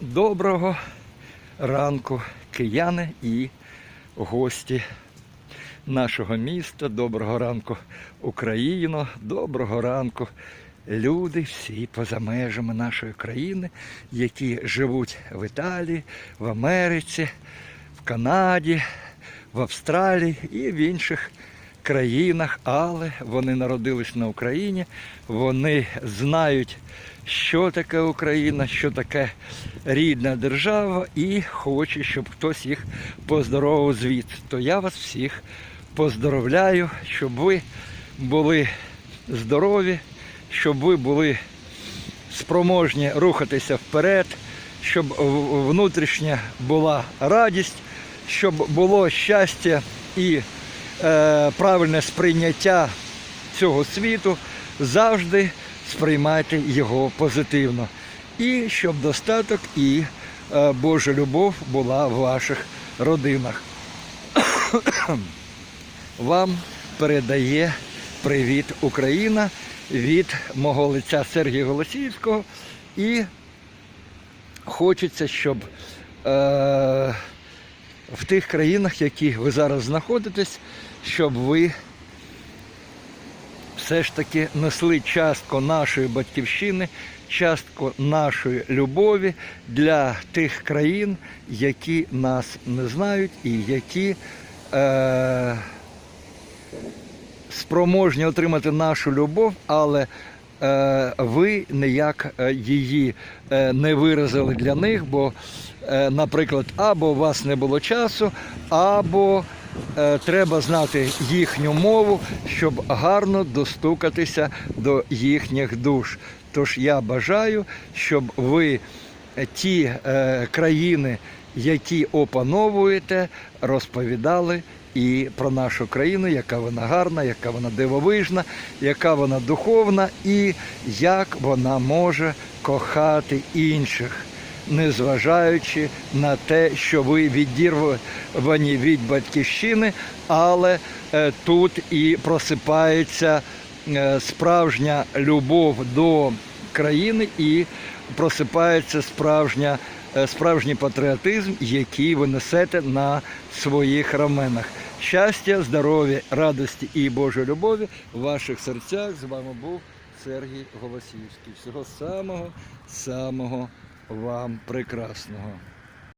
Доброго ранку, кияни і гості нашого міста. Доброго ранку, Україно, доброго ранку, люди всі поза межами нашої країни, які живуть в Італії, в Америці, в Канаді, в Австралії і в інших країнах, але вони народились на Україні, вони знають, що таке Україна, що таке рідна держава, і хочуть, щоб хтось їх поздоровив звідси. То я вас всіх поздоровляю, щоб ви були здорові, щоб ви були спроможні рухатися вперед, щоб внутрішня була радість, щоб було щастя і правильне сприйняття цього світу, завжди сприймайте його позитивно. І щоб достаток і е, Божа любов була в ваших родинах. Вам передає привіт Україна від мого лиця Сергія Голосіївського. І хочеться, щоб е, в тих країнах, в яких ви зараз знаходитесь, щоб ви все ж таки несли частку нашої батьківщини, частку нашої любові для тих країн, які нас не знають і які е, спроможні отримати нашу любов, але е, ви ніяк е, її е, не виразили для них, бо, наприклад, або у вас не було часу, або треба знати їхню мову, щоб гарно достукатися до їхніх душ. Тож я бажаю, щоб ви е, ті е, країни, які опановуєте, розповідали і про нашу країну, яка вона гарна, яка вона дивовижна, яка вона духовна і як вона може кохати інших, незважаючи на те, що ви відірвані від батьківщини, але е, тут і просипається е, справжня любов до країни і просипається справжня, е, справжній патріотизм, який ви несете на своїх раменах. Щастя, здоров'я, радості і Божої любові в ваших серцях. З вами був Сергій Голосіївський. Всього самого, самого вам прекрасного.